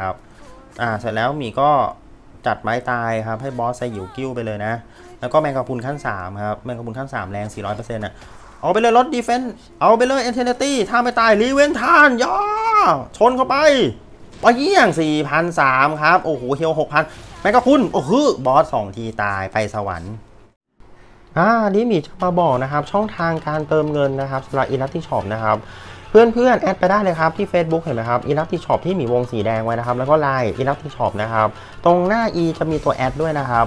ครับ อ่าเสร็จแล้วหมีก็จัดไม้ตายครับให้บอสใส่หยิวกิ้วไปเลยนะ แล้วก็แมงกะพรุนขั้น3ครับแมงกะพรุนขั้น 3 แรง 400%อะเอาไปเลยรถดีเฟนส์เอาไปเลยเอนเทนตี้ถ้าไม่ตายรีเวนทานย่าชนเข้าไปไปเยี่ยง4,003ครับ โอ้โหเฮียว6,000แมงกะพรุนโอ้โหบอส2ทีตายไปสวรรค์อ่านี่มีจะมาบอกนะครับ ช่องทางการเติมเงินนะครับสำหรับอีลัตติช็อปนะครับ เพื่อนเพื่อนๆแอดไปได้เลยครับที่ Facebook เห็นไหมครับอีลัตติช็อปที่มีวงสีแดงไว้นะครับ แล้วก็ไลน์อีลัตติช็อปนะครับ ตรงหน้า e จะมีตัวแอดด้วยนะครับ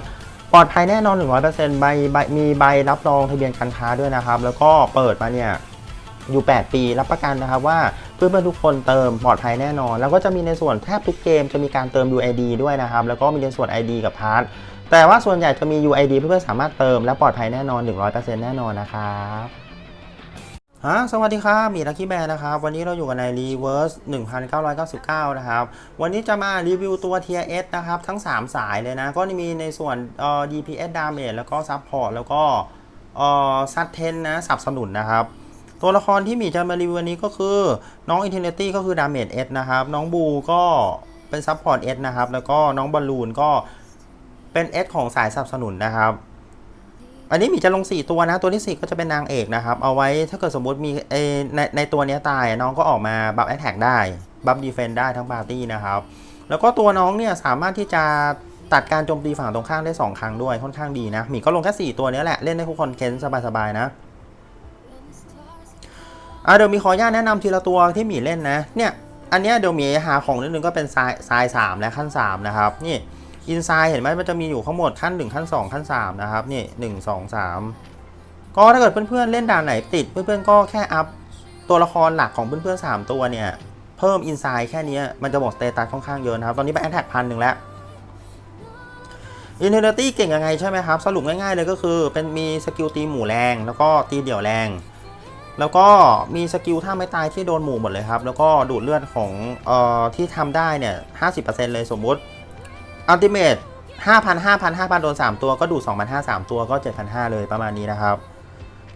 ปลอดภัยแน่นอน 100%ใบใบมีใบรับรองทะเบียนการค้าด้วยนะครับ แล้วก็เปิดมาเนี่ยอยู่ 8 ปีรับประกันนะครับว่าเพื่อนๆทุกคนเติมปลอดภัยแน่นอน แล้วก็จะมีในส่วนแทบทุกเกมจะมีการเติม UID ด้วยนะครับ แล้วก็มีในส่วน ID กับพาร์ทแต่ว่าส่วนใหญ่จะมี UID เพื่อนๆสามารถเติมและปลอดภัยแน่นอน 100%แน่นอนนะครับ ฮะสวัสดีครับ มีลักกี้แบร์นะครับ วันนี้เราอยู่กันใน Reverse 1999 นะครับ วันนี้จะมารีวิวตัว TS นะครับ ทั้ง 3 สายเลยนะ ก็มีในส่วนเอ่อ DPS Damage แล้วก็ Support แล้วก็เอ่อ Sat 10นะสนับสนุนนะครับ ตัวละครที่มีจะมารีวิววันนี้ก็คือ น้อง Infinity ก็คือ Damage S นะครับ น้องบูก็เป็น Support S นะครับ แล้วก็น้องบอลลูนก็เป็น S ของสายสนับสนุนนะครับ อันนี้หมีจะลง 4 ตัวนะ ตัวที่ 4 ก็จะเป็นนางเอกนะครับ เอาไว้ถ้าเกิดสมมติมีในในตัวนี้ตายน้องก็ออกมาบัฟแอ t แทกได้บัฟดีเฟนได้ทั้งปาร์ตี้นะครับ แล้วก็ตัวน้องเนี่ยสามารถที่จะตัดการโจมตีฝั่งตรงข้ามได้ 2 ครั้งด้วยค่อนข้างดีนะหมีก็ลงแค่ 4 ตัวนี้แหละ เล่นได้ทุกคนเค้นสบายๆนะอะเดี๋ยวมีขออนุญาตแนะนำทีละตัวที่หมีเล่นนะเนี่ยอันนี้เดี๋ยวหมีหาของนิดนึงก็เป็นทรายทรายสามและขั้น3นะครับนี่ อินไซด์เห็นไหมมันจะมีอยู่ข้างหมดขั้น 1 ขั้น 2 ขั้น 3 นะครับ นี่ 1 2 3 ก็ถ้าเกิดเพื่อนๆเล่นด่านไหนติด เพื่อนๆก็แค่อัพตัวละครหลักของเพื่อนๆ3 ตัวเนี่ย เพิ่มอินไซด์แค่นี้มันจะบอกสเตตัสค่อนข้างเยอะนะครับ ตอนนี้ไปแอดแท็กพันหนึ่งแล้วอินเทอร์ตี้เก่งยังไงใช่ไหมครับ สรุปง่ายๆเลยก็คือ เป็นมีสกิลตีหมู่แรง แล้วก็ตีเดี่ยวแรง แล้วก็มีสกิลท่าไม่ตายที่โดนหมู่หมดเลยครับ แล้วก็ดูดเลือดของเอ่อที่ทำได้เนี่ย50%เลยสมมุติ อัลติเมท5,000 5,000 5,000โดน3ตัวก็ดูด2,500 3ตัวก็7,500เลยประมาณนี้นะครับ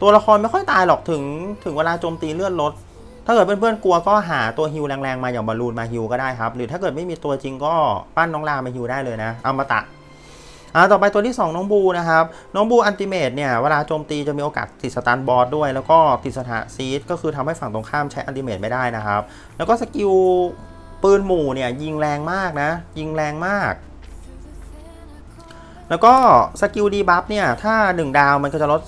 ตัวละครไม่ค่อยตายหรอกถึงถึงเวลาโจมตีเลือดลด ถ้าเกิดเพื่อนๆกลัวก็หาตัวฮิวแรงๆมาอย่างบอลลูนมาฮิวก็ได้ครับ หรือถ้าเกิดไม่มีตัวจริงก็ปั้นน้องลามาฮิวได้เลยนะเอามาตะอ่าต่อไปตัวที่ 2 น้องบูนะครับ น้องบูอันติเมตเนี่ย เวลาโจมตีจะมีโอกาสติดสตันบอสด้วย แล้วก็ติดสถาซีดก็คือทำให้ฝั่งตรงข้ามใช้อันติเมตไม่ได้นะครับ แล้วก็สกิลปืนหมู่เนี่ย ยิงแรงมากนะ ยิงแรงมาก แล้วก็สกิลดีบัฟเนี่ย ถ้า 1 ดาวมันก็จะลด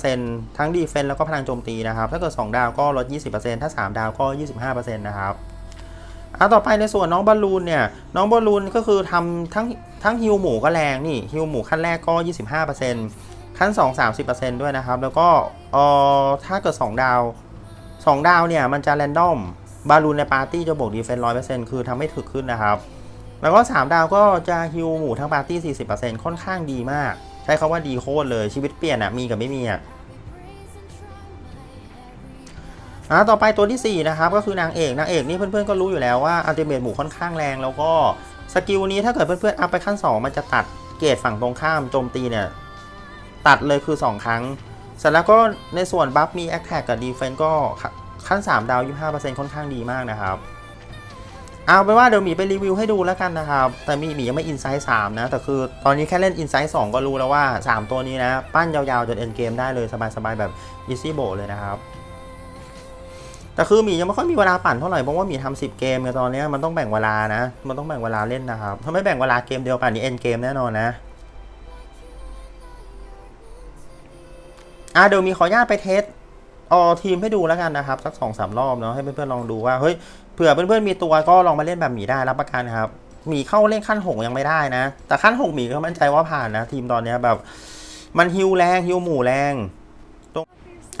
15%ทั้งดีเฟนแล้วก็พลังโจมตีนะครับ ถ้าเกิด 2 ดาวก็ลด 20%ถ้า 3 ดาวก็ 25%นะครับอะต่อไปในส่วนน้องบอลลูนเนี่ย น้องบอลลูนก็คือทำทั้งทั้งฮิวหมูก็แรงนี่ฮิวหมูขั้นแรกก็ 25%ขั้น 2 30%ด้วยนะครับ แล้วก็เอ่อถ้าเกิด 2 ดาว 2 ดาวเนี่ย มันจะแรนดอมบอลลูนในปาร์ตี้จะบวกดีเฟนต์100%คือทำให้ถึกขึ้นนะครับ แล้วก็ 3 ดาวก็จะฮิวหมู่ทั้งปาร์ตี้ 40%ค่อนข้างดีมาก ใช้คาว่าดีโคตรเลยชีวิตเปลี่ยนอะมีกับไม่มีอะอ่าต่อไปตัวที่ 4 นะครับ ก็คือนางเอก นางเอกนี่เพื่อนๆก็รู้อยู่แล้วว่าอัลติเมทหมู่ค่อนข้างแรง แล้วก็สกิลนี้ถ้าเกิดเพื่อนๆอัพไปขั้น 2 มันจะตัดเกรดฝั่งตรงข้ามโจมตีเนี่ย ตัดเลยคือ 2 ครั้ง เสร็จแล้วก็ในส่วนบัฟมีแอคแท็กกับดีเฟนก็ขั้น 3 ดาว 25%ค่อนข้างดีมากนะครับ เอาเป็นว่าเดี๋ยวหมีไปรีวิวให้ดูแล้วกันนะครับ แต่มีหมียังไม่อินไซต์3นะ แต่คือตอนนี้แค่เล่นอินไซต์2ก็รู้แล้วว่า 3 ตัวนี้นะ ปั้นยาวๆ จนเอ็นเกมได้เลยสบายๆ แบบอีซี่โบเลยนะครับ แต่คือหมียังไม่ค่อยมีเวลาปั่นเท่าไหร่ เพราะว่าหมีทำสิบเกมไงตอนนี้มันต้องแบ่งเวลานะ มันต้องแบ่งเวลาเล่นนะครับ ถ้าไม่แบ่งเวลาเกมเดียวป่านนี้เอ็นเกมแน่นอนนะอะเดี๋ยวมีขออนุญาตไปเทส ออทีมให้ดูแล้วกันนะครับสักสองสามรอบเนาะให้เพื่อนๆลองดูว่าเฮ้ยเผื่อเพื่อนๆมีตัวก็ลองมาเล่นแบบหมีได้รับประกันครับหมีเข้าเล่นขั้นหกยังไม่ได้นะ แต่ขั้นหกหมีก็มั่นใจว่าผ่านนะ ทีมตอนเนี้แบบ มันฮิวแรงฮิวหมู่แรงตรง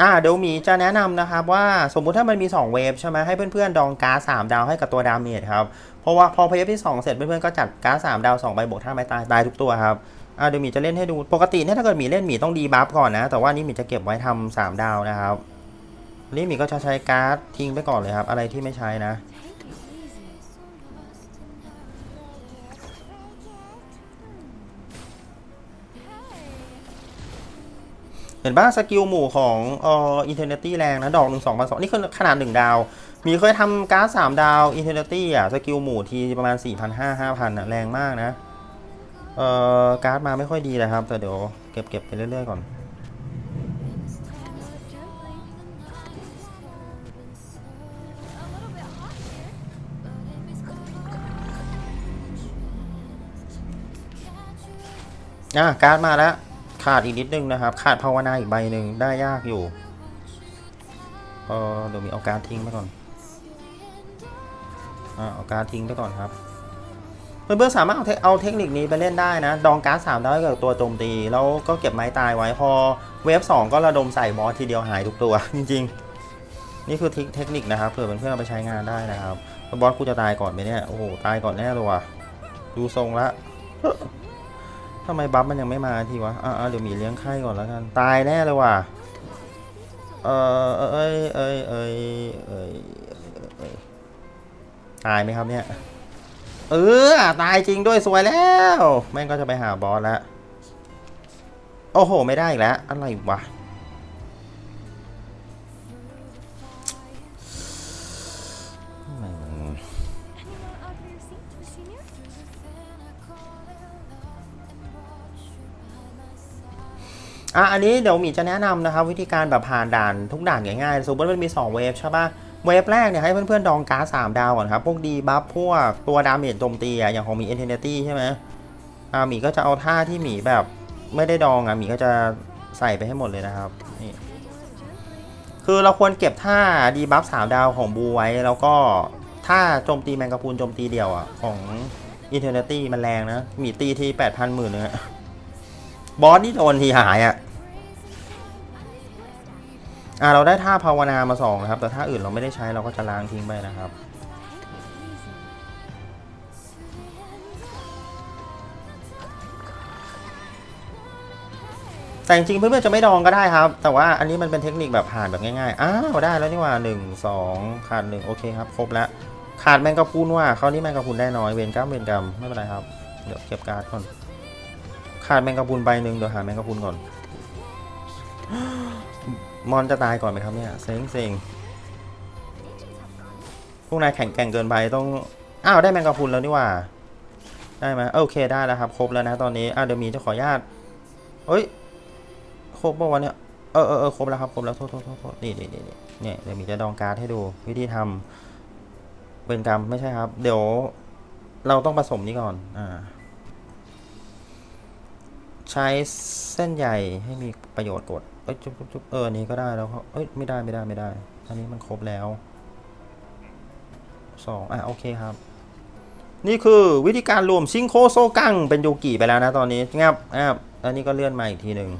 อ่าเดี๋ยวหมีจะแนะนำนะครับว่าสมมุติถ้ามันมี 2 เวฟใช่ไหมให้เพื่อนๆ ดองการ์ด3ดาวให้กับตัวดาเมจครับ เพราะว่าพอเพย์ที่ 2 เสร็จเพื่อนๆ ก็จัดการ์ด3ดาว2ใบบวกท่าไม้ตายตายทุกตัวครับอ่าเดี๋ยวหมีจะเล่นให้ดูปกติเนี่ยถ้าเกิดหมีเล่นหมีต้องดีบัฟก่อนนะ แต่ว่านี่หมีจะเก็บไว้ทำ3ดาวนะครับ นี่มีก็จะใช้การ์ดทิ้งไปก่อนเลยครับ อะไรที่ไม่ใช้นะ เห็นป่ะสกิลหมู่ของออินเทอร์เน็ตี้แรงนะ ดอกหนึ่งสองพันสองนี่คือขนาดหนึ่งดาว มีเคยทำการ์ดสามดาวอินเทอร์เน็ตี้อะ สกิลหมู่ทีประมาณสี่พันห้าห้าพันอะ แรงมากนะ เอ่อ การ์ดมาไม่ค่อยดีเลยครับ แต่เดี๋ยวเก็บเก็บไปเรื่อยๆก่อน อะการ์ดมาแล้ว ขาดอีกนิดนึงนะครับ ขาดภาวนาอีกใบหนึ่งได้ยากอยู่เออเดี๋ยวมีเอาการ์ดทิ้งไปก่อนอ่าเอาการ์ดทิ้งไปก่อนครับเพื่อนๆสามารถเอาเทเอาเทคนิคนี้ไปเล่นได้นะ ดองการ์ดสามได้กับตัวโจมตี แล้วก็เก็บไม้ตายไว้พอเวฟสองก็ระดมใส่บอสทีเดียวหายทุกตัว จริงๆ นี่คือเทคนิคนะครับเผื่อเพื่อนๆเอาไปใช้งานได้นะครับแล้วบอสกูจะตายก่อนไหมเนี่ย โอ้โห ตายก่อนแน่เลยว่ะดูทรงละ ทำไมบัฟมันยังไม่มาทีวะ อ่าเดี๋ยวมีเลี้ยงไข่ก่อนแล้วกัน ตายแน่เลยว่ะ เออเอ้ยเอ้ยเอ้ยเอ้ยเอ้ยตายไหมครับเนี่ย เออ ตายจริงด้วยสวยแล้ว แม่งก็จะไปหาบอสแล้ว โอ้โห ไม่ได้อีกแล้ว อะไรวะ อะอันนี้เดี๋ยวหมีจะแนะนำนะครับวิธีการแบบผ่านด่านทุกด่านง่ายๆสมมติมันมี 2 เวฟใช่ปะเวฟแรกเนี่ยให้เพื่อนๆดองการ์ด3ดาวก่อนครับ พวกดีบัฟพวกตัวดาเมจโจมตีอย่างของมีเอนเทนตี้ใช่ไหมอ่าหมีก็จะเอาท่าที่หมีแบบไม่ได้ดองอะหมีก็จะใส่ไปให้หมดเลยนะครับนี่คือเราควรเก็บท่าดีบัฟสามดาวของบูไว้ แล้วก็ท่าโจมตีแมงกะพรุนโจมตีเดียวอะของอินเทอร์เนตี้มันแรงนะหมีตีที่แปดพันหมื่นนึงอะ บอสนี่โดนทีหายอะอ่าเราได้ท่าภาวนามาสองนะครับ แต่ท่าอื่นเราไม่ได้ใช้เราก็จะล้างทิ้งไปนะครับแต่จริงเพื่อนๆจะไม่ดองก็ได้ครับ แต่ว่าอันนี้มันเป็นเทคนิคแบบผ่านแบบง่ายๆ อ้าวได้แล้วนี่หว่าหนึ่งสองขาดหนึ่งโอเคครับ ครบแล้ว ขาดแมงกะพรุนว่าครานี้แมงกะพรุนได้น้อยเวนกรรมเวนกรรมไม่เป็นไรครับ เดี๋ยวเก็บการ์ดก่อน ขาดแมงกะพรุนใบหนึ่งเดี๋ยวหาแมงกะพรุนก่อน มอนจะตายก่อนไหมครับเนี่ยเซ็งเซ็งพวกนายแข่งแกร่งเกินไปต้อง อ้าวได้แมงกะพรุนแล้วนี่ว่า ได้ไหมโอเคได้แล้วครับครบแล้วนะตอนนี้อ่าเดี๋ยวมีจะขออนุญาตเอ้ยครบป่าวะเนี่ยเออเออเออครบแล้วครับครบแล้วโทษโทษโทษนี่นี่นี่เนี่ยเดี๋ยวมีจะดองการ์ดให้ดูวิธีทำเป็นกรรมไม่ใช่ครับ เดี๋ยวเราต้องผสมนี้ก่อน อ่า ใช้เส้นใหญ่ให้มีประโยชน์กดเอ้ยจุ๊บจุ๊บเออนี้ก็ได้แล้วครับเอ้ยไม่ได้ไม่ได้ไม่ได้ อันนี้มันครบแล้วสองอะโอเคครับ นี่คือวิธีการรวมซิงโคโซกังเป็นโยกิไปแล้วนะตอนนี้งับงับอันนี้ก็เลื่อนมาอีกทีหนึ่ง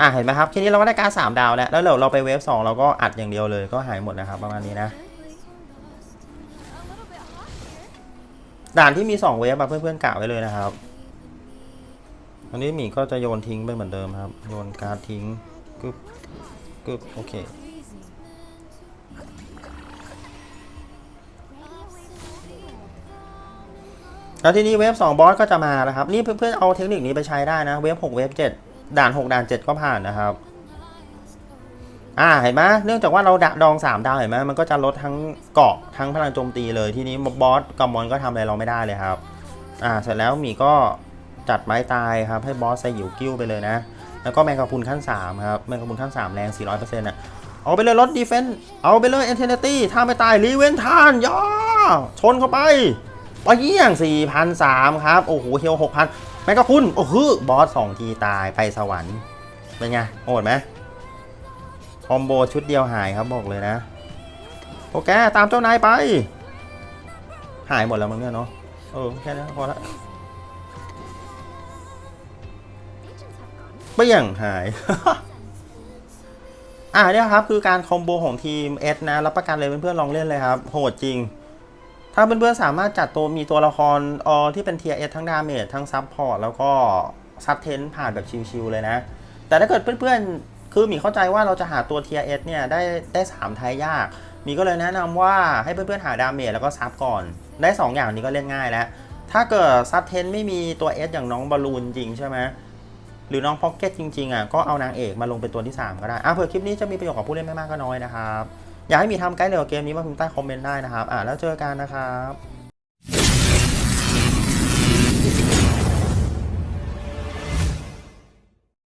อะเห็นไหมครับทีนี้เราก็ได้การสามดาวแล้วแล้วเดี๋ยวเราไปเวฟสองเราก็อัดอย่างเดียวเลยก็หายหมดนะครับ ประมาณนี้นะด่านที่มี 2 เวฟอะเพื่อนๆกะไว้เลยนะครับ อันนี้หมีก็จะโยนทิ้งไปเหมือนเดิมครับ โยนการ์ดทิ้งกึบกึบโอเคแล้วทีนี้เวฟ2บอสก็จะมาแล้วครับ นี่เพื่อนๆเอาเทคนิคนี้ไปใช้ได้นะ เวฟ6เวฟ7ด่าน 6 ด่าน 7 ก็ผ่านนะครับ อ่าเห็นไหมเนื่องจากว่าเราดะดอง3ดาวเห็นไหมมันก็จะลดทั้งเกาะทั้งพลังโจมตีเลยทีนี้บอสกับมอนก็ทำอะไรเราไม่ได้เลยครับ อ่าเสร็จแล้วหมีก็ จัดไม้ตายครับให้บอสใส่หยิวกิ้วไปเลยนะ แล้วก็แมงกะพรุนขั้น3ครับแมงกะพรุนขั้น 3 แรง 400%อะเอาไปเลยลดดีเฟนส์เอาไปเลยเอนเทนตี้ถ้าไม่ตายรีเวนทานย่าชนเข้าไปไปเยี่ยง4,003ครับ โอ้โหเฮียว6,000 แมงกะพรุนโอ้โหบอส2ทีตายไปสวรรค์เป็นไงโหดไหมคอมโบชุดเดียวหายครับบอกเลยนะโอเคตามเจ้านายไป หายหมดแล้วมั้งเนี่ยเนาะเออแค่นั้นพอละ have gone. เปี้ยงหาย อ่าเนี่ยครับคือการคอมโบของทีม S นะ รับประกันเลยเพื่อนๆลองเล่นเลยครับ โหดจริง ถ้าเพื่อนๆสามารถจัดตัวมีตัวละครออที่เป็นเทีย S ทั้งดาเมจทั้งซับพอร์ตแล้วก็ซับเทนผ่านแบบชิวๆเลยนะ แต่ถ้าเกิดเพื่อนๆ คือมีเข้าใจว่าเราจะหาตัวเทีย S เนี่ยได้ได้สามไทยยาก มีก็เลยแนะนำว่าให้เพื่อนๆหาดาเมจแล้วก็ซับก่อน ได้ 2 อย่างนี้ก็เล่นง่ายแล้วถ้าเกิดซับเทนไม่มีตัว S อย่างน้องบอลลูนจริงใช่ไหม หรือน้องพ็อกเก็ตจริงๆอะก็เอานางเอกมาลงเป็นตัวที่ 3 ก็ได้อะเผื่อคลิปนี้จะมีประโยชน์กับผู้เล่นไม่มากก็น้อยนะครับ อยากให้มีทำไกด์เร็วเกมนี้มาพิมพ์ใต้คอมเมนต์ได้นะครับอะแล้วเจอกันนะครับ